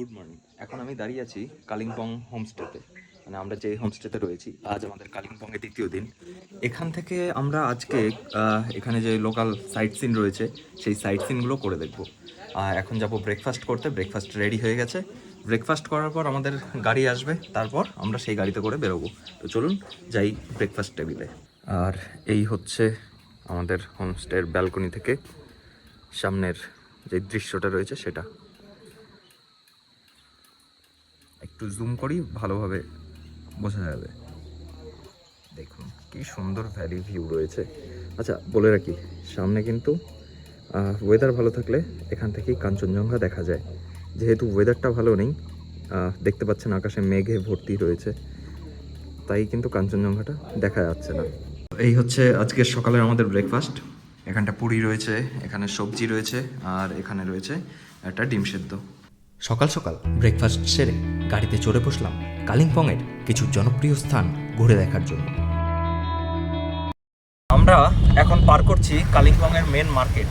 Good morning. এখন আমি দাঁড়িয়ে আছি কালিম্পং হোমস্টেতে। মানে আমরা যে হোমস্টেতে রয়েছি, আজ আমাদের কালিম্পংয়ের দ্বিতীয় দিন। এখান থেকে আমরা আজকে এখানে যে লোকাল সাইট সিন রয়েছে, সেই সাইট সিনগুলো করে দেখব। আর এখন যাব ব্রেকফাস্ট করতে, ব্রেকফাস্ট রেডি হয়ে গেছে। ব্রেকফাস্ট করার পর আমাদের গাড়ি আসবে, তারপর আমরা সেই গাড়িতে করে বেরোবো। তো চলুন, যাই ব্রেকফাস্ট টেবিলে। আর এই হচ্ছে আমাদের হোমস্টের ব্যালকনি থেকে সামনের যে দৃশ্যটা রয়েছে, সেটা। একটু জুম করি, ভালোভাবে বোঝা যাবে। দেখুন, কি সুন্দর ভ্যালি ভিউ রয়েছে। আচ্ছা বলে রাখি, সামনে কিন্তু ওয়েদার ভালো থাকলে এখান থেকেই কাঞ্চনজঙ্ঘা দেখা যায়। যেহেতু ওয়েদারটা ভালো নেই দেখতে পাচ্ছেন আকাশে মেঘে ভর্তি রয়েছে। তাই কিন্তু কাঞ্চনজঙ্ঘাটা দেখা যাচ্ছে না। এই হচ্ছে আজকের সকালের আমাদের ব্রেকফাস্ট এখানটা পুরি রয়েছে, এখানে সবজি রয়েছে, আর এখানে রয়েছে একটা ডিম সেদ্ধ। সকাল সকাল ব্রেকফাস্ট সেরে গাড়িতে চড়ে বসলাম কালিম্পংয়ের কিছু জনপ্রিয় স্থান ঘুরে দেখার জন্য। আমরা এখন পার করছি কালিম্পংয়ের মেন মার্কেট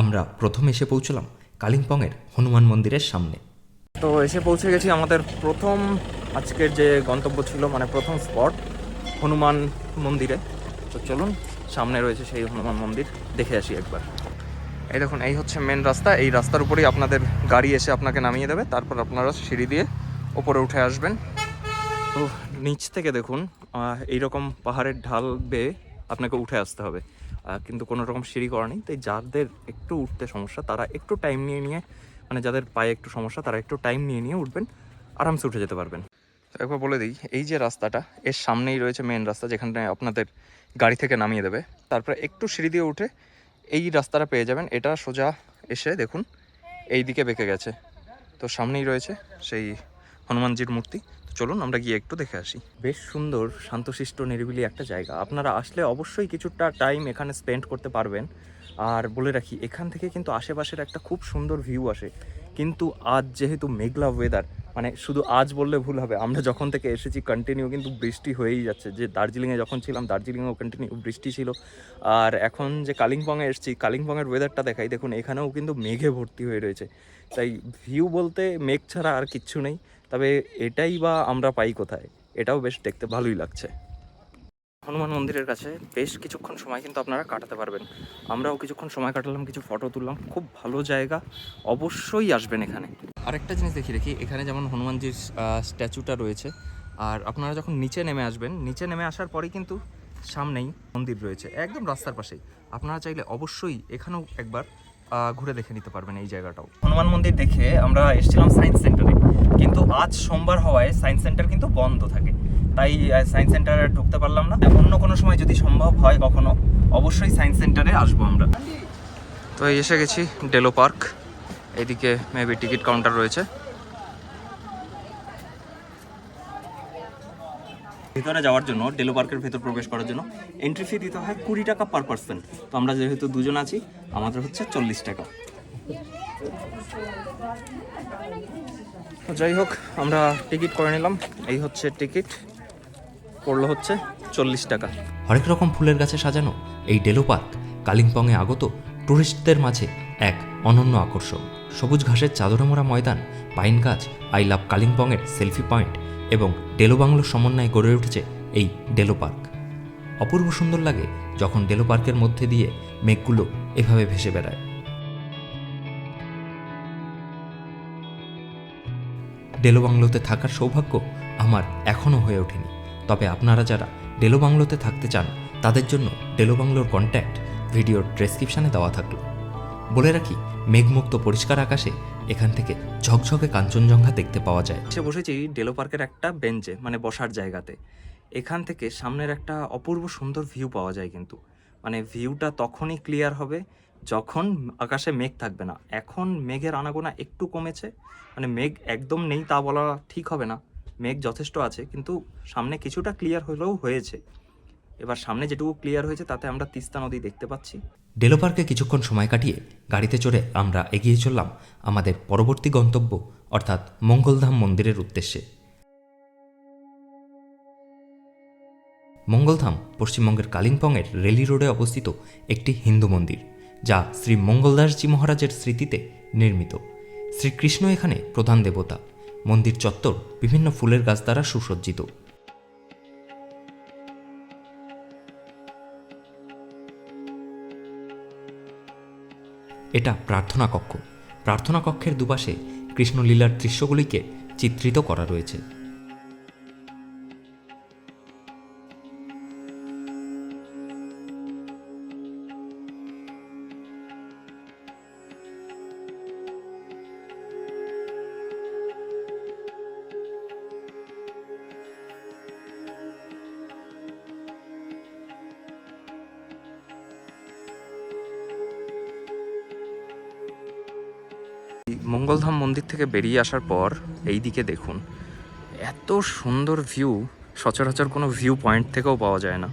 আমরা প্রথম এসে পৌঁছলাম কালিম্পংয়ের হনুমান মন্দিরের সামনে। তো এসে পৌঁছে গেছি আমাদের প্রথম আজকের যে গন্তব্য ছিল মানে প্রথম স্পট হনুমান মন্দিরে। তো চলুন, সামনে রয়েছে সেই হনুমান মন্দির, দেখে আসি একবার। এই দেখুন এই হচ্ছে মেন রাস্তা। এই রাস্তার উপরেই আপনাদের গাড়ি এসে আপনাকে নামিয়ে দেবে। তারপর আপনারা সিঁড়ি দিয়ে ওপরে উঠে আসবেন। তো নিচ থেকে দেখুন আহ, এইরকম পাহাড়ের ঢাল বেয়ে আপনাকে উঠে আসতে হবে। কিন্তু কোনো রকম সিঁড়ি করা নেই। তাই যাদের একটু উঠতে সমস্যা তারা একটু টাইম নিয়ে নিয়ে মানে যাদের পায়ে একটু সমস্যা তারা একটু টাইম নিয়ে নিয়ে উঠবেন। আরামসে উঠে যেতে পারবেন। একবার বলে দিই এই যে রাস্তাটা এর সামনেই রয়েছে মেন রাস্তা যেখানে আপনাদের গাড়ি থেকে নামিয়ে দেবে। তারপরে একটু সিঁড়ি দিয়ে উঠে এই রাস্তাটা পেয়ে যাবেন। এটা সোজা এসে দেখুন এই দিকে বেঁকে গেছে। তো সামনেই রয়েছে সেই হনুমানজির মূর্তি। চলুন আমরা গিয়ে একটু দেখে আসি। বেশ সুন্দর, শান্তশিষ্ট, নিরিবিলি একটা জায়গা। আপনারা আসলে অবশ্যই কিছুটা টাইম এখানে স্পেন্ড করতে পারবেন। আর বলে রাখি, এখান থেকে কিন্তু আশেপাশের একটা খুব সুন্দর ভিউ আসে। কিন্তু আজ যেহেতু মেঘলা ওয়েদার মানে শুধু আজ বললে ভুল হবে, আমরা যখন থেকে এসেছি কন্টিনিউ কিন্তু বৃষ্টি হয়েই যাচ্ছে। যে দার্জিলিংয়ে যখন ছিলাম, দার্জিলিংয়েও কন্টিনিউ বৃষ্টি ছিল। আর এখন যে কালিম্পংয়ে এসেছি, কালিম্পংয়ের ওয়েদারটা দেখাই। দেখুন, এখানেও কিন্তু মেঘে ভর্তি হয়ে রয়েছে। তাই ভিউ বলতে মেঘ ছাড়া আর কিচ্ছু নেই। তবে এটাই বা আমরা পাই কোথায়, এটাও বেশ দেখতে ভালোই লাগছে। হনুমান মন্দিরের কাছে বেশ কিছুক্ষণ সময় কিন্তু আপনারা কাটাতে পারবেন। আমরাও কিছুক্ষণ সময় কাটালাম, কিছু ফটো তুললাম। খুব ভালো জায়গা, অবশ্যই আসবেন এখানে। আরেকটা জিনিস দেখি দেখি এখানে যেমন হনুমানজির স্ট্যাচুটা রয়েছে, আর আপনারা যখন নিচে নেমে আসবেন, নিচে নেমে আসার পরেই কিন্তু সামনেই মন্দির রয়েছে, একদম রাস্তার পাশেই। আপনারা চাইলে অবশ্যই এখানেও একবার ঘুরে দেখে নিতে পারবেন এই জায়গাটাও। হনুমান মন্দির দেখে আমরা এসেছিলাম সায়েন্স সেন্টারে কিন্তু আজ সোমবার হওয়ায় সায়েন্স সেন্টার কিন্তু বন্ধ থাকে। তাই সায়েন্স সেন্টারে ঢুকতে পারলাম না। অন্য কোনো সময় যদি সম্ভব হয় কখনো, অবশ্যই সায়েন্স সেন্টারে আসব আমরা। তো এই এসে গেছি ডেলো পার্ক এদিকে মেবি টিকিট কাউন্টার রয়েছে। ভিতরে যাওয়ার জন্য ডেলো পার্কের ভেতর প্রবেশ করার জন্য এন্ট্রি ফি দিতে হয় কুড়ি টাকা পার পার্সন তো আমরা যেহেতু দুজন আছি, আমাদের হচ্ছে চল্লিশ টাকা। যাই হোক, আমরা টিকিট করে নিলাম। এই হচ্ছে টিকিট পড়ল হচ্ছে চল্লিশ টাকা। হরেক রকম ফুলের গাছে সাজানো এই ডেলো পার্ক কালিম্পংয়ে আগত টুরিস্টদের মাঝে এক অনন্য আকর্ষণ। সবুজ ঘাসের চাদরে মোড়া ময়দান, পাইন গাছ, আই লাভ কালিম্পংয়ের সেলফি পয়েন্ট এবং ডেলো বাংলোর সমন্বয়ে গড়ে উঠেছে এই ডেলো পার্ক। অপূর্ব সুন্দর লাগে যখন ডেলো পার্কের মধ্যে দিয়ে মেঘগুলো এভাবে ভেসে বেড়ায়। ডেলো বাংলোতে থাকার সৌভাগ্য আমার এখনও হয়ে ওঠেনি। তবে আপনারা যারা ডেলো বাংলোতে থাকতে চান, তাদের জন্য ডেলো বাংলোর কন্ট্যাক্ট ভিডিওর ডেসক্রিপশানে দেওয়া থাকল। বলে রাখি, মেঘমুক্ত পরিষ্কার আকাশে এখান থেকে ঝকঝকে কাঞ্চনজঙ্ঘা দেখতে পাওয়া যায়। সে বসেছি ডেলো পার্কের একটা বেঞ্চে মানে বসার জায়গাতে। এখান থেকে সামনের একটা অপূর্ব সুন্দর ভিউ পাওয়া যায় কিন্তু। মানে ভিউটা তখনই ক্লিয়ার হবে যখন আকাশে মেঘ থাকবে না। এখন মেঘের আনাগোনা একটু কমেছে মানে মেঘ একদম নেই তা বলা ঠিক হবে না। মেঘ যথেষ্ট আছে, কিন্তু সামনে কিছুটা ক্লিয়ার হলেও হয়েছে। এবার সামনে যেটুকু ক্লিয়ার হয়েছে, তাতে আমরা তিস্তা নদী দেখতে পাচ্ছি। ডেলো পার্কে কিছুক্ষণ সময় কাটিয়ে গাড়িতে চড়ে আমরা এগিয়ে চললাম আমাদের পরবর্তী গন্তব্য, অর্থাৎ মঙ্গলধাম মন্দিরের উদ্দেশ্যে। মঙ্গলধাম পশ্চিমবঙ্গের কালিম্পংয়ের রেলি রোডে অবস্থিত একটি হিন্দু মন্দির, যা শ্রী মঙ্গলদাসজি মহারাজের স্মৃতিতে নির্মিত। শ্রীকৃষ্ণ এখানে প্রধান দেবতা। মন্দির চত্বর বিভিন্ন ফুলের গাছ দ্বারা সুসজ্জিত। এটা প্রার্থনা কক্ষ। প্রার্থনা কক্ষের দুপাশে কৃষ্ণলীলার দৃশ্যগুলিকে চিত্রিত করা রয়েছে। মঙ্গলধাম মন্দির থেকে বেরিয়ে আসার পর এই দিকে দেখুন, এত সুন্দর ভিউ সচরাচর কোনো ভিউ পয়েন্ট থেকেও পাওয়া যায় না।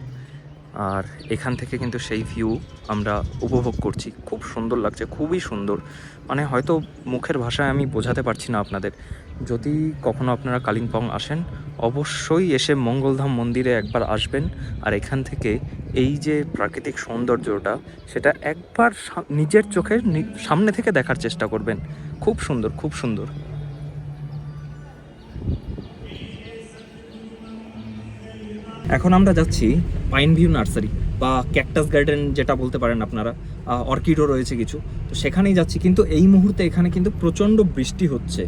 আর এখান থেকে কিন্তু সেই ভিউ আমরা উপভোগ করছি। খুব সুন্দর লাগছে, খুবই সুন্দর। মানে হয়তো মুখের ভাষায় আমি বোঝাতে পারছি না আপনাদের। যদি কখনো আপনারা কালিম্পং আসেন, অবশ্যই এসে মঙ্গলধাম মন্দিরে একবার আসবেন। আর এখান থেকে এই যে প্রাকৃতিক সৌন্দর্যটা, সেটা একবার নিজের চোখে সামনে থেকে দেখার চেষ্টা করবেন। খুব সুন্দর খুব সুন্দর। এখন আমরা যাচ্ছি পাইন ভিউ নার্সারি বা ক্যাকটাস গার্ডেন যেটা বলতে পারেন আপনারা। অর্কিডও রয়েছে কিছু। তো সেখানেই যাচ্ছি। কিন্তু এই মুহূর্তে এখানে কিন্তু প্রচণ্ড বৃষ্টি হচ্ছে।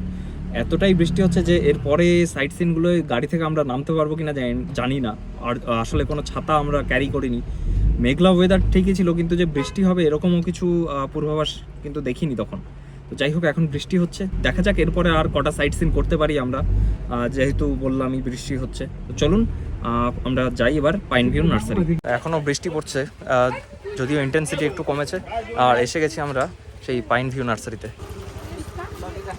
এতটাই বৃষ্টি হচ্ছে যে এরপরে সাইট সিনগুলো গাড়ি থেকে আমরা নামতে পারব কিনা জানি- জানি না। আর আসলে কোনো ছাতা আমরা ক্যারি করিনি। মেঘলা ওয়েদার ঠিকই ছিল, কিন্তু যে বৃষ্টি হবে এরকমও কিছু পূর্বাভাস কিন্তু দেখিনি তখন। তো যাই হোক, এখন বৃষ্টি হচ্ছে। দেখা যাক এরপরে আর কটা সাইট সিন করতে পারি আমরা। যেহেতু বললামই বৃষ্টি হচ্ছে। তো চলুন আমরা যাই এবার পাইন ভিউ নার্সারি এখনও বৃষ্টি পড়ছে যদিও ইন্টেন্সিটি একটু কমেছে, আর এসে গেছি আমরা সেই পাইন ভিউ নার্সারিতে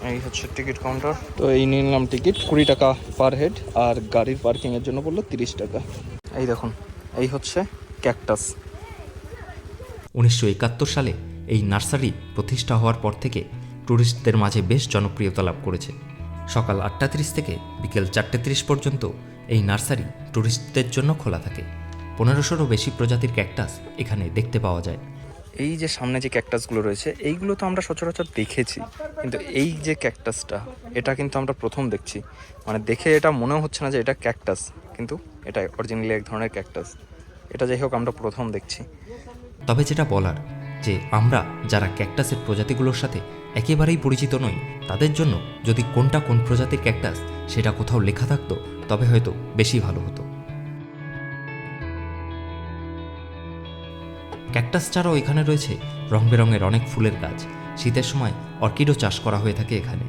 এই হচ্ছে টিকিট কাউন্টার। তো এই নিয়ে নিলাম টিকিট কুড়ি টাকা পার হেড আর গাড়ির পার্কিংয়ের জন্য বলল তিরিশ টাকা। এই দেখুন এই হচ্ছে ক্যাকটাস। উনিশশো একাত্তর সালে এই নার্সারি প্রতিষ্ঠা হওয়ার পর থেকে ট্যুরিস্টদের মাঝে বেশ জনপ্রিয়তা লাভ করেছে। সকাল আটটা তিরিশ থেকে বিকেল চারটে তিরিশ পর্যন্ত এই নার্সারি ট্যুরিস্টদের জন্য খোলা থাকে। পনেরোশোরও বেশি প্রজাতির ক্যাকটাস এখানে দেখতে পাওয়া যায়। এই যে সামনে যে ক্যাকটাসগুলো রয়েছে, এইগুলো তো আমরা সচরাচর দেখেছি। কিন্তু এই যে ক্যাকটাসটা এটা কিন্তু আমরা প্রথম দেখছি। মানে দেখে এটা মনে হচ্ছে না যে এটা ক্যাকটাস কিন্তু এটা অরিজিনালি এক ধরনের ক্যাকটাস এটা যাই হোক, আমরা প্রথম দেখছি। তবে যেটা বলার, যে আমরা যারা ক্যাকটাসের প্রজাতিগুলোর সাথে একেবারেই পরিচিত নই, তাদের জন্য যদি কোনটা কোন প্রজাতির ক্যাকটাস সেটা কোথাও লেখা থাকতো, তবে হয়তো বেশি ভালো হতো। ক্যাকটাস ছাড়াও এখানে রয়েছে। রং বেরঙের অনেক ফুলের গাছ। শীতের সময় অর্কিডও চাষ করা হয়ে থাকে এখানে।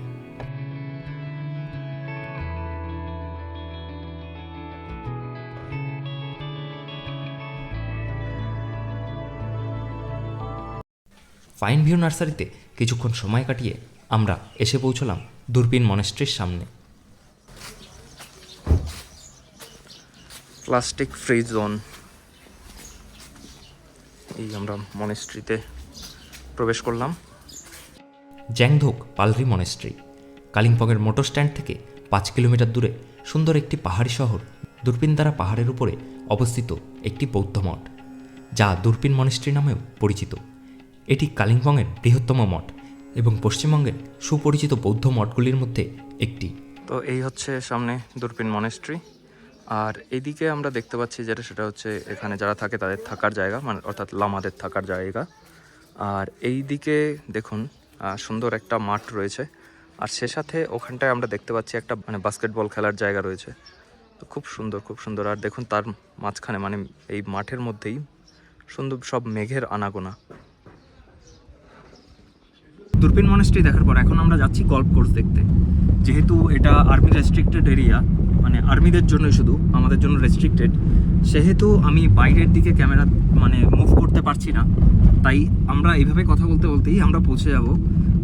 ফাইন ভিউ নার্সারিতে কিছুক্ষণ সময় কাটিয়ে আমরা এসে পৌঁছলাম দূরবীন মনেস্ট্রির সামনে। Plastic free zone. এই আমরা মনেস্ট্রিতে প্রবেশ করলাম। জ্যাংধোক পালরি মনেস্ট্রি কালিম্পংয়ের মোটর স্ট্যান্ড থেকে পাঁচ কিলোমিটার দূরে সুন্দর একটি পাহাড়ি শহর দূরপিনদারা পাহাড়ের উপরে অবস্থিত একটি বৌদ্ধ মঠ যা দূরপিন মনেস্ট্রি নামেও পরিচিত। এটি কালিম্পংয়ের বৃহত্তম মঠ এবং পশ্চিমবঙ্গের সুপরিচিত বৌদ্ধ মঠগুলির মধ্যে একটি। তো এই হচ্ছে সামনে দূরবীন মনেস্ট্রি আর এইদিকে আমরা দেখতে পাচ্ছি যেটা, সেটা হচ্ছে এখানে যারা থাকে তাদের থাকার জায়গা মানে অর্থাৎ লামাদের থাকার জায়গা। আর এই দিকে দেখুন সুন্দর একটা মাঠ রয়েছে। আর সে সাথে ওখানটায় আমরা দেখতে পাচ্ছি একটা মানে বাস্কেটবল খেলার জায়গা রয়েছে। তো খুব সুন্দর খুব সুন্দর। আর দেখুন, তার মাঝখানে মানে এই মাঠের মধ্যেই সুন্দর সব মেঘের আনাগোনা। দূরবীন মনেস্ট্রি দেখার পর এখন আমরা যাচ্ছি গল্ফ কোর্স দেখতে। যেহেতু এটা আর্মি রেস্ট্রিক্টেড এরিয়া মানে আর্মিদের জন্যই শুধু, আমাদের জন্য রেস্ট্রিক্টেড সেহেতু আমি বাইরের দিকে ক্যামেরা মানে মুভ করতে পারছি না। তাই আমরা এইভাবে কথা বলতে বলতেই আমরা পৌঁছে যাব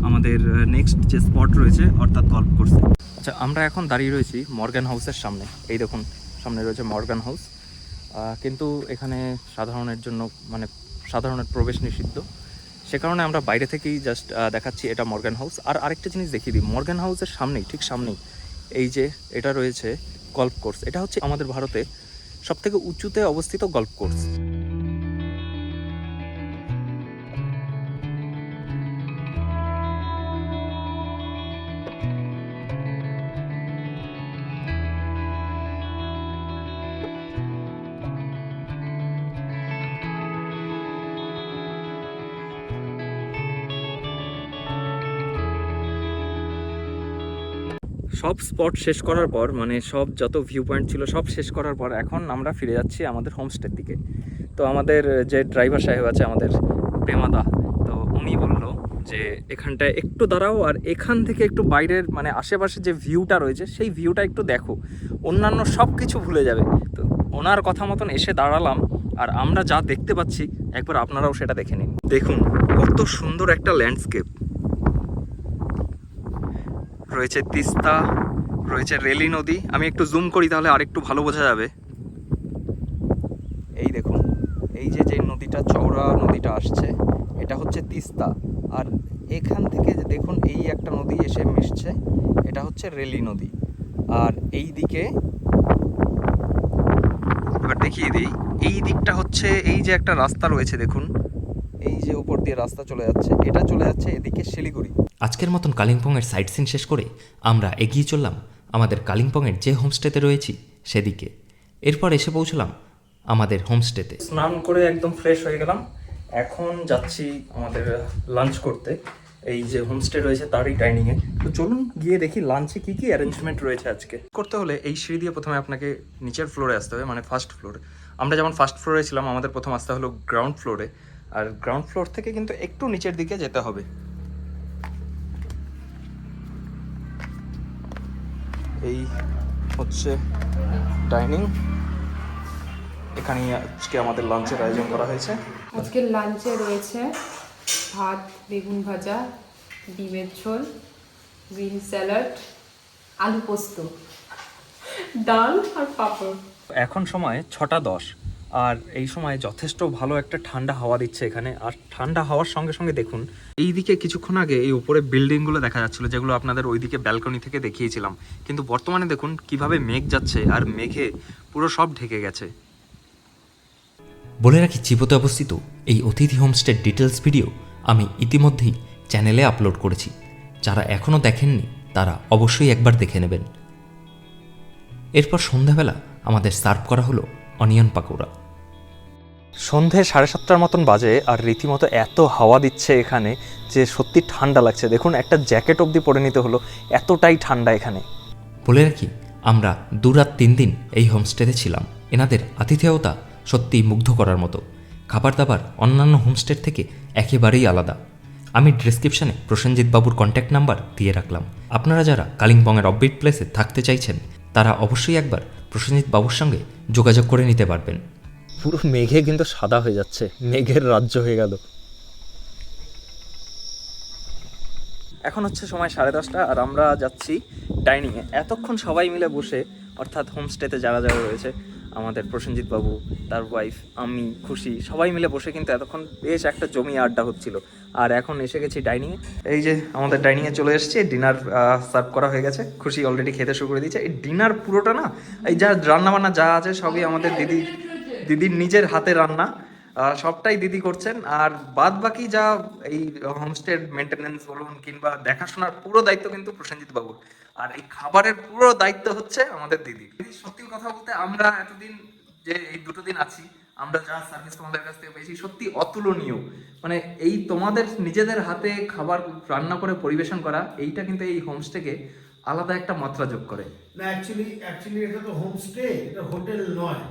আমাদের নেক্সট যে স্পট রয়েছে, অর্থাৎ গল্ফ কোর্সে আচ্ছা আমরা এখন দাঁড়িয়ে রয়েছি মর্গান হাউসের সামনে। এই দেখুন, সামনে রয়েছে মর্গান হাউস। কিন্তু এখানে সাধারণের জন্য মানে সাধারণের প্রবেশ নিষিদ্ধ। সে কারণে আমরা বাইরে থেকেই জাস্ট দেখাচ্ছি এটা মর্গান হাউস। আর আরেকটা জিনিস দেখিয়ে দিই। মর্গান হাউসের সামনেই, ঠিক সামনেই এই যে এটা রয়েছে গল্ফ কোর্স এটা হচ্ছে আমাদের ভারতে সবথেকে উঁচুতে অবস্থিত গল্ফ কোর্স সব স্পট শেষ করার পর মানে সব যত ভিউ পয়েন্ট ছিল সব শেষ করার পর এখন আমরা ফিরে যাচ্ছি আমাদের হোমস্টের দিকে। তো আমাদের যে ড্রাইভার সাহেব আছে, আমাদের প্রেমাদা, তো উনি বলল যে এখানটায় একটু দাঁড়াও আর এখান থেকে একটু বাইরের মানে আশেপাশে যে ভিউটা রয়েছে, সেই ভিউটা একটু দেখো। অন্যান্য সব কিছু ভুলে যাবে। তো ওনার কথা মতন এসে দাঁড়ালাম আর আমরা যা দেখতে পাচ্ছি, একবার আপনারাও সেটা দেখে নিন। দেখুন, কত সুন্দর একটা ল্যান্ডস্কেপ রয়েছে তিস্তা, রয়েছে রেলি নদী। আমি একটু জুম করি তাহলে আরেকটু ভালো বোঝা যাবে। এই দেখুন, এই যে যে নদীটা, চওড়া নদীটা আসছে, এটা হচ্ছে তিস্তা। আর এখান থেকে যে দেখুন, এই একটা নদী এসে মিশছে, এটা হচ্ছে রেলি নদী। আর এই দিকে এবার দেখিয়ে দিই, এই দিকটা হচ্ছে, এই যে একটা রাস্তা রয়েছে দেখুন, এই যে উপর দিয়ে রাস্তা চলে যাচ্ছে, এটা চলে যাচ্ছে এদিকে শিলিগুড়ি। আজকের মতন কালিম্পংয়ের সাইট সিন শেষ করে আমরা এগিয়ে চললাম আমাদের কালিম্পংয়ের যে হোমস্টেতে রয়েছি সেদিকে। এরপর এসে পৌঁছলাম আমাদের হোমস্টেতে স্নান করে একদম ফ্রেশ হয়ে গেলাম। এখন যাচ্ছি আমাদের লাঞ্চ করতে। এই যে হোমস্টে রয়েছে তারই ডাইনিংয়ে তো চলুন গিয়ে দেখি লাঞ্চে কি কি অ্যারেঞ্জমেন্ট রয়েছে আজকে। করতে হলে এই সিঁড়ি দিয়ে প্রথমে আপনাকে নিচের ফ্লোরে আসতে হবে মানে ফার্স্ট ফ্লোরে আমরা যেমন ফার্স্ট ফ্লোরে ছিলাম, আমাদের প্রথম আসতে হলো গ্রাউন্ড ফ্লোরে আর গ্রাউন্ড ফ্লোর থেকে কিন্তু একটু নিচের দিকে যেতে হবে। এই হচ্ছে ডাইনিং। এখানে আজকে আমাদের লাঞ্চের আয়োজন করা হয়েছে। আজকে লাঞ্চে রয়েছে ভাত বেগুন ভাজা ডিমের ঝোল গ্রিন স্যালাড আলু পোস্ত ডাল আর পাপড়। এখন সময় ছটা দশ। আর এই সময় যথেষ্ট ভালো একটা ঠান্ডা হাওয়া দিচ্ছে এখানে। আর ঠান্ডা হাওয়ার সঙ্গে সঙ্গে দেখুন এই দিকে কিছুক্ষণ আগে এই উপরে বিল্ডিংগুলো দেখা যাচ্ছিল, যেগুলো আপনাদের ওইদিকে ব্যালকনি থেকে দেখিয়েছিলাম। কিন্তু বর্তমানে দেখুন কীভাবে মেঘ যাচ্ছে আর মেঘে পুরো সব ঢেকে গেছে। বলে রাখি চিপোতে অবস্থিত এই অতিথি হোমস্টের ডিটেলস ভিডিও আমি ইতিমধ্যেই চ্যানেলে আপলোড করেছি। যারা এখনও দেখেননি, তারা অবশ্যই একবার দেখে নেবেন। এরপর সন্ধ্যাবেলা আমাদের সার্ভ করা হলো অনিয়ন পাকোড়া। সন্ধে সাড়ে সাতটার মতন বাজে আর রীতিমতো এত হাওয়া দিচ্ছে এখানে যে সত্যি ঠান্ডা লাগছে। দেখুন একটা জ্যাকেট অবধি পরে নিতে হলো এতটাই ঠান্ডা এখানে। বলে রাখি আমরা দু রাত তিন দিন এই হোমস্টেতে ছিলাম। এনাদের আতিথেয়তা সত্যিই মুগ্ধ করার মতো। খাবার দাবার অন্যান্য হোমস্টের থেকে একেবারেই আলাদা। আমি ডিসক্রিপশানে প্রসেনজিৎ বাবুর কন্ট্যাক্ট নাম্বার দিয়ে রাখলাম। আপনারা যারা কালিম্পংয়ের অববিট প্লেসে থাকতে চাইছেন তারা অবশ্যই একবার প্রসেনজিৎ বাবুর সঙ্গে যোগাযোগ করে নিতে পারবেন। পুরো মেঘে কিন্তু সাদা হয়ে যাচ্ছে। মেঘের রাজ্য হয়ে গেল। এখন হচ্ছে সময় সাড়ে দশটা আর আমরা যাচ্ছি ডাইনিংয়ে এতক্ষণ সবাই মিলে বসে অর্থাৎ হোমস্টেতে যারা যারা রয়েছে আমাদের প্রসেনজিৎ বাবু তার ওয়াইফ আমি খুশি সবাই মিলে বসে কিন্তু এতক্ষণ বেশ একটা জমি আড্ডা হচ্ছিল। আর এখন এসে গেছি ডাইনিংয়ে এই যে আমাদের ডাইনিংয়ে চলে এসেছে ডিনার সার্ভ করা হয়ে গেছে। খুশি অলরেডি খেতে শুরু করে দিয়েছে। এই ডিনার পুরোটা না, এই যা রান্নাবান্না যা আছে সবই আমাদের দিদি, দিদির নিজের হাতে রান্না। সবটাই দিদি করছেন। আর বাদ বাকি যা এই হোমস্টের মেনটেনেন্স বলুন কিংবা দেখাশোনার পুরো দায়িত্ব কিন্তু প্রসেনজিৎ বাবুর। আর এই খাবারের পুরো দায়িত্ব হচ্ছে আমাদের দিদি সত্যি কথা বলতে আমরা এতদিন যে এই দুটো দিন আছি আমরা যা সার্ভিস তোমাদের কাছ থেকে পেয়েছি সত্যি অতুলনীয়। মানে এই তোমাদের নিজেদের হাতে খাবার রান্না করে পরিবেশন করা এইটা কিন্তু এই হোমস্টেকে আলাদা একটা মাত্রা যোগ করে। না অ্যাকচুয়ালি অ্যাকচুয়ালি এটা তো হোমস্টে এটা হোটেল নয়।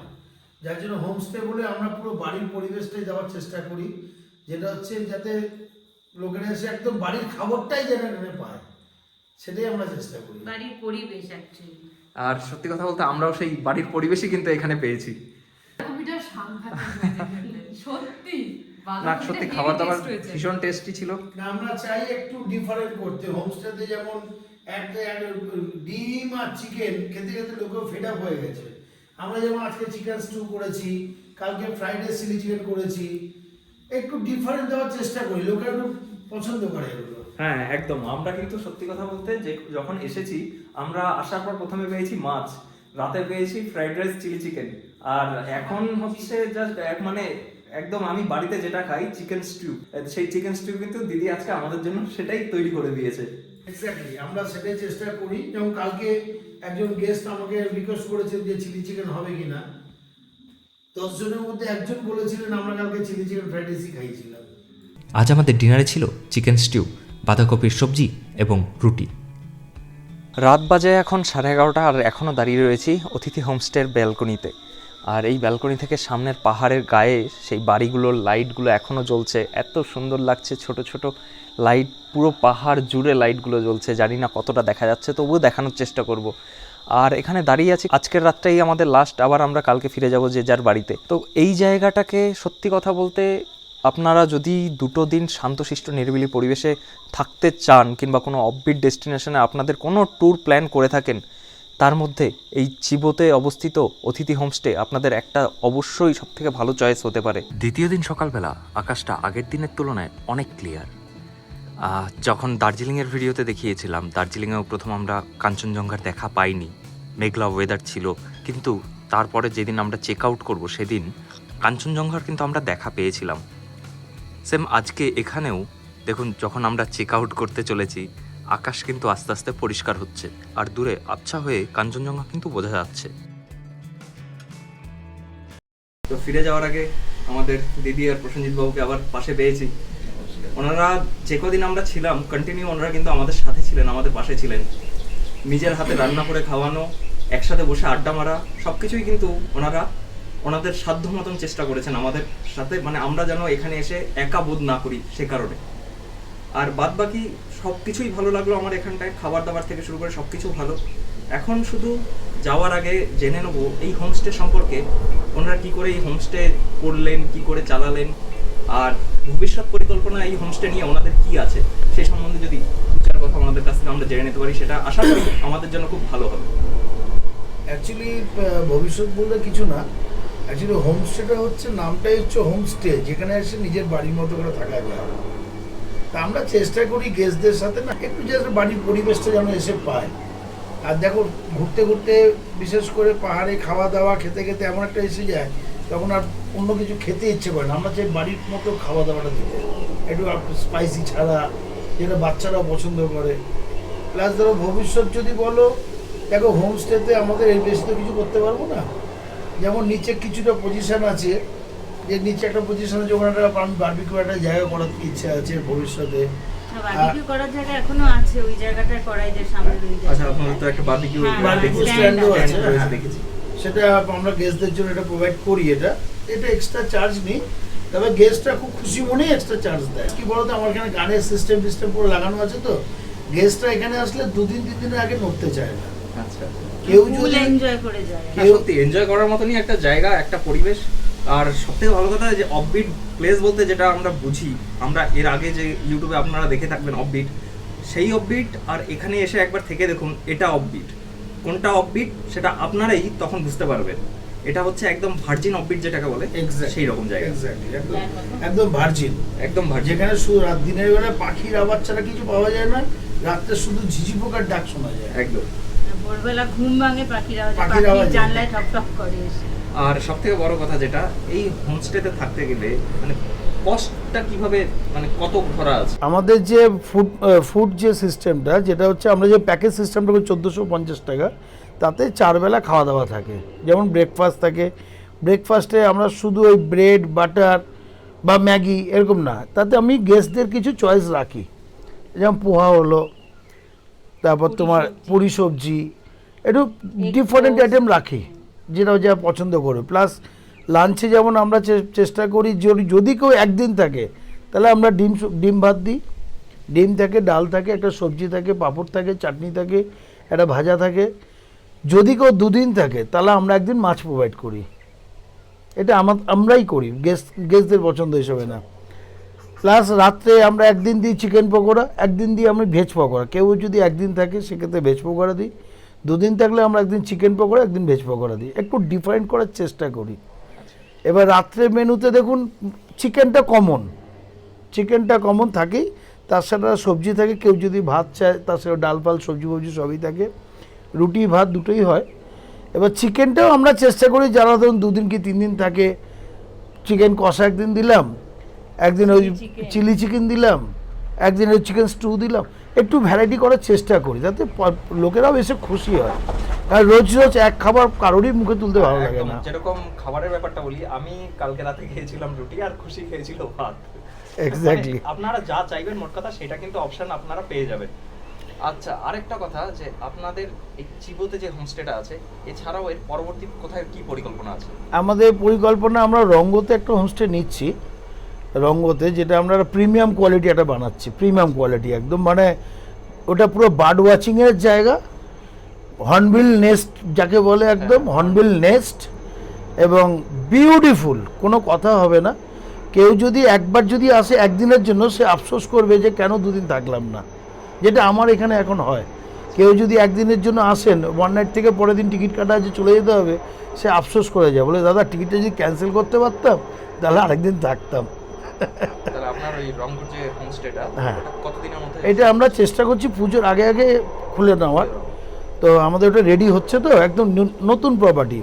যার জন্য হোমস্টে বলে আমরা পুরো বাড়ির পরিবেশটাই যাওয়ার চেষ্টা করি যেটা হচ্ছে যাতে লোকেরা এসে একদম বাড়ির খাবারটাই যেন পায় সেটাই আমরা চেষ্টা করি। বাড়ির পরিবেশ অ্যাকচুয়ালি আর সত্যি কথা বলতে আমরাও সেই বাড়ির পরিবেশই কিন্তু এখানে পেয়েছি। কবিটা সাংঘাতিক সত্যি না সত্যি খাবার দাবার ভীষণ টেস্টি ছিল। আমরা চাই একটু ডিফারেন্ট করতে। হোমস্টেতে যেমন ডিম আর চিকেন খেতে খেতে লোকেও ফেড আপ হয়ে গেছে। আমরা যেমন আজকে চিকেন স্টু করেছি কালকে ফ্রাইড রাইস চিলি চিকেন করেছি একটু ডিফারেন্ট দেওয়ার চেষ্টা করি। লোকেরা একটু পছন্দ করে এগুলো। হ্যাঁ একদম। আমরা কিন্তু সত্যি কথা বলতে যে যখন এসেছি আমরা আসার পর প্রথমে পেয়েছি মাছ রাতে পেয়েছি ফ্রাইড রাইস চিলি চিকেন আর এখন হচ্ছে জাস্ট এক মানে একদম আমি বাড়িতে যেটা খাই চিকেন স্টিউ সেই চিকেন স্টিউ কিন্তু দিদি আজকে আমাদের জন্য সেটাই তৈরি করে দিয়েছে। এক্স্যাক্টলি আমরা সেটাই চেষ্টা করি। যেমন কালকে একজন গেস্ট আমাকে রিকোয়েস্ট করেছেন যে চিলি চিকেন হবে কিনা। দশ জনের মধ্যে একজন বলেছিলেন আমরা কালকে চিলি চিকেন ফ্রাইড রাইসই খাইছিলাম। আজ আমাদের ডিনারে ছিল চিকেন স্টিউ বাঁধাকপির সবজি এবং রুটি। রাত বাজে এখন সাড়ে এগারোটা আর এখনও দাঁড়িয়ে রয়েছি অতিথি হোমস্টের ব্যালকনিতে। আর এই ব্যালকনি থেকে সামনের পাহাড়ের গায়ে সেই বাড়িগুলোর লাইটগুলো এখনও জ্বলছে। এত সুন্দর লাগছে, ছোট ছোট লাইট, পুরো পাহাড় জুড়ে লাইটগুলো জ্বলছে। জানি না কতটা দেখা যাচ্ছে, তবুও দেখানোর চেষ্টা করব। আর এখানে দাঁড়িয়ে আছি। আজকের রাতটাই আমাদের লাস্ট আবার আমরা কালকে ফিরে যাব যে যার বাড়িতে। তো এই জায়গাটাকে সত্যি কথা বলতে আপনারা যদি দুটো দিন শান্তশিষ্ট, নিরিবিলি পরিবেশে থাকতে চান কিংবা কোনো অফবিট ডেস্টিনেশনে আপনাদের কোনো ট্যুর প্ল্যান করে থাকেন তার মধ্যে এই চিবোতে অবস্থিত অতিথি হোমস্টে আপনাদের একটা অবশ্যই সব থেকে ভালো চয়েস হতে পারে। দ্বিতীয় দিন সকালবেলা আকাশটা আগের দিনের তুলনায় অনেক ক্লিয়ার। যখন দার্জিলিংয়ের ভিডিওতে দেখিয়েছিলাম, দার্জিলিংয়েও প্রথম আমরা কাঞ্চনজঙ্ঘার দেখা পাইনি। মেঘলা ওয়েদার ছিল, কিন্তু তারপরে যেদিন আমরা চেক আউট করব সেদিন কাঞ্চনজঙ্ঘার কিন্তু আমরা দেখা পেয়েছিলাম। সেম আজকে এখানেও, দেখুন, যখন আমরা চেক আউট করতে চলেছি আকাশ কিন্তু আস্তে আস্তে পরিষ্কার হচ্ছে, আর দূরে আবছা হয়ে কাঞ্চনজঙ্ঘা কিন্তু বোঝা যাচ্ছে। তো ফিরে যাওয়ার আগে আমাদের দিদি আর প্রসেনজিৎ বাবুকে আবার পাশে পেয়েছি। ওনারা যে কদিন আমরা ছিলাম কন্টিনিউ ওনারা কিন্তু আমাদের সাথে ছিলেন, আমাদের পাশে ছিলেন। নিজের হাতে রান্না করে খাওয়ানো, একসাথে বসে আড্ডা মারা সব কিছুই কিন্তু ওনারা ওনাদের সাধ্য মতন চেষ্টা করেছেন আমাদের সাথে। মানে আমরা যেন এখানে এসে একা বোধ না করি সে কারণে। আর বাদ বাকি সব কিছুই ভালো লাগল আমার এখানটায় খাবার দাবার থেকে শুরু করে সব কিছু ভালো। এখন শুধু যাওয়ার আগে জেনে নেব, এই হোমস্টে সম্পর্কে ওনারা কি করে এই হোমস্টে করলেন, কি করে চালালেন, আর ভবিষ্যৎ পরিকল্পনা এই হোমস্টে নিয়ে ওনাদের কি আছে, সেই সম্বন্ধে যদি কথা আমাদের কাছ থেকে আমরা জেনে নিতে পারি, সেটা আশা করি আমাদের জন্য খুব ভালো হবে। অ্যাকচুয়ালি ভবিষ্যৎ বলতে কিছু না। অ্যাকচুয়ালি হোমস্টেটা হচ্ছে, নামটাই হচ্ছে হোমস্টে যেখানে এসে নিজের বাড়ির মতো করে থাকা যায়। আমরা চেষ্টা করি গেস্টদের সাথে না, একটু জাস্ট বাড়ির পরিবেশটা যেন এসে পায়। আর দেখো, ঘুরতে ঘুরতে বিশেষ করে পাহাড়ে খাওয়া দাওয়া, খেতে খেতে এমন একটা এসে যায়, তখন আর অন্য কিছু খেতে ইচ্ছে করে না। আমরা চাই বাড়ির মতো খাওয়া দাওয়াটা দিতে একটু স্পাইসি ছাড়া, যেটা বাচ্চারাও পছন্দ করে। প্লাস ধরো, ভবিষ্যৎ যদি বলো, দেখো হোমস্টেতে আমাদের এর বেশি তো কিছু করতে পারব না। যেমন নিচে কিছুটা পজিশন আছে যে নিচে একটা পজিশন আছে ওখানে একটা আমি বারবিকিউ একটা জায়গা করার ইচ্ছা আছে ভবিষ্যতে। বারবিকিউ করার জায়গা এখনও আছে ওই জায়গাটা করাই যে সামনে আচ্ছা আপনাদের তো একটা বারবিকিউ হ্যাঁ, বারবিকিউ স্ট্যান্ডও আছে। আছে। হ্যাঁ, দেখেছি। সেটা আমরা গেস্টদের জন্য এটা প্রোভাইড করি এটা। এটা এক্সট্রা চার্জ নেই তবে গেস্টরা খুব খুশি মনেই এক্সট্রা চার্জ দেয়। কি বলতো আমার এখানে গানের সিস্টেম টিস্টেম পুরো লাগানো আছে তো। গেস্টরা এখানে আসলে দুদিন তিন দিনের আগে নড়তে চায় না। আচ্ছা। কেউ যদি এনজয় করে যায়। হ্যাঁ, সত্যি এনজয় করার মতনই একটা জায়গা একটা পরিবেশ। আর সবথেকে ভালো কথা যে অফবিট প্লেস বলতে যেটা আমরা বুঝি আমরা এর আগে যে ইউটিউবে আপনারা দেখে থাকবেন অফবিট সেই অফবিট আর এখানে এসে একবার থেকে দেখুন এটা অফবিট কোনটা অফবিট সেটা আপনারাই তখন বুঝতে পারবেন। এটা হচ্ছে একদম ভার্জিন অফবিট যেটাকে বলে. সেই রকম জায়গা একদম একদম ভার্জিন একদম ভার্জিন যেখানে শুধু রাত দিনের বেলা পাখির আওয়াজ ছাড়া কিছু পাওয়া যায় না রাত্রে শুধু ঝিঝি পোকার ডাক শোনা যায়। একদম। ভোরবেলা ঘুম ভাঙে পাখিরা পাখির পাখির জানলায় ঠক ঠক করে এসে। আর সব থেকে বড় কথা যেটা এই হোমস্টেতে থাকতে গেলে মানে কস্টটা কীভাবে মানে কত ধরা আছে? আমাদের যে ফুড ফুড যে সিস্টেমটা যেটা হচ্ছে আমরা যে প্যাকেজ সিস্টেমটা করি চোদ্দোশো পঞ্চাশ টাকা তাতে চারবেলা খাওয়া দাওয়া থাকে। যেমন ব্রেকফাস্ট থাকে। ব্রেকফাস্টে আমরা শুধু ওই ব্রেড বাটার বা ম্যাগি এরকম না তাতে আমি গেস্টদের কিছু চয়েস রাখি। যেমন পোহা হলো তারপর তোমার। পুরি সবজি। একটু ডিফারেন্ট আইটেম রাখি। যেটা যা পছন্দ করে প্লাস লাঞ্চে যেমন আমরা চেষ্টা করি, যদি যদি কেউ একদিন থাকে, তাহলে আমরা ডিম ডিম ভাত দিই। ডিম থাকে, ডাল থাকে, একটা সবজি থাকে, পাঁপড় থাকে, চাটনি থাকে, একটা ভাজা থাকে। যদি কেউ দুদিন থাকে, তাহলে আমরা একদিন মাছ প্রোভাইড করি। এটা আমার আমরাই করি গেস্ট গেস্টদের পছন্দ হিসেবে না। প্লাস রাত্রে আমরা একদিন দিই চিকেন পকোড়া, একদিন দিই আমি ভেজ পকোড়া। কেউ যদি একদিন থাকে, সেক্ষেত্রে ভেজ পকোড়া দিই। দুদিন থাকলে আমরা একদিন চিকেন পকোড়া একদিন ভেজ পকোড়া দিই। একটু ডিফারেন্ট করার চেষ্টা করি। এবার রাত্রে মেনুতে দেখুন চিকেনটা কমন চিকেনটা কমন থাকেই। তার সাথে সবজি থাকে। কেউ যদি ভাত চায় তার সাথে ডাল ফাল সবজি ফবজি সবই থাকে। রুটি ভাত দুটোই হয়। এবার চিকেনটাও আমরা চেষ্টা করি যারা ধরুন দুদিন কি তিন দিন থাকে চিকেন কষা একদিন দিলাম একদিন ওই চিলি চিকেন দিলাম একদিন ওই চিকেন স্টু দিলাম। একটু ভ্যারাইটি করার চেষ্টা করি যাতে লোকেরাও এসে খুশি হয়। আর রোজ রোজ এক খাবার কারোরই মুখে তুলতে ভালো লাগে না। যেরকম খাবারের ব্যাপারটা বলি আমি কালকে রাতে খেয়েছিলাম রুটি আর খুশি খেয়েছিল ভাত। এক্স্যাক্টলি মানে আপনারা যা চাইবেন মোট কথা সেটা কিন্তু অপশন আপনারা পেয়ে যাবেন। আচ্ছা আরেকটা কথা যে আপনাদের এই চিবোতে যে হোমস্টেটা আছে এছাড়াও এর পরবর্তী কোথায় কি পরিকল্পনা আছে? আমাদের পরিকল্পনা আমরা রঙ্গতে একটা হোমস্টে নিচ্ছি। রঙ্গতে যেটা আমরা প্রিমিয়াম কোয়ালিটি একটা বানাচ্ছি। প্রিমিয়াম কোয়ালিটি একদম মানে ওটা পুরো বার্ড ওয়াচিংয়ের জায়গা। হর্নবিল নেস্ট যাকে বলে একদম হর্নবিল নেস্ট এবং বিউটিফুল কোনো কথা হবে না। কেউ যদি একবার যদি আসে একদিনের জন্য সে আফসোস করবে যে কেন দুদিন থাকলাম না। যেটা আমার এখানে এখন হয়। কেউ যদি একদিনের জন্য আসেন ওয়ান নাইট থেকে পরের দিন টিকিট কাটা আছে চলে যেতে হবে সে আফসোস করে যায়। বলে দাদা টিকিটটা যদি ক্যান্সেল করতে পারতাম তাহলে আরেকদিন থাকতাম। হ্যাঁ। ওটা কতদিনের মধ্যে? এটা আমরা চেষ্টা করছি পুজোর আগে আগে খুলে নেওয়ার তো আমাদের ওটা রেডি হচ্ছে তো একদম নতুন প্রপার্টি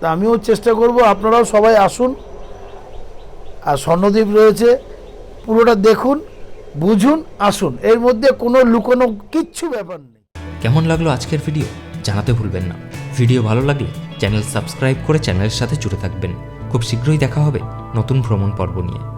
তা আমিও চেষ্টা করব আপনারাও সবাই আসুন। আর স্বর্ণদ্বীপ রয়েছে পুরোটা দেখুন বুঝুন আসুন। এর মধ্যে কোনো লুকোনো কিচ্ছু ব্যাপার নেই। কেমন লাগল আজকের ভিডিও জানাতে ভুলবেন না। ভিডিও ভালো লাগলে চ্যানেল সাবস্ক্রাইব করে চ্যানেলের সাথে জুড়ে থাকবেন। খুব শীঘ্রই দেখা হবে নতুন ভ্রমণ পর্ব নিয়ে।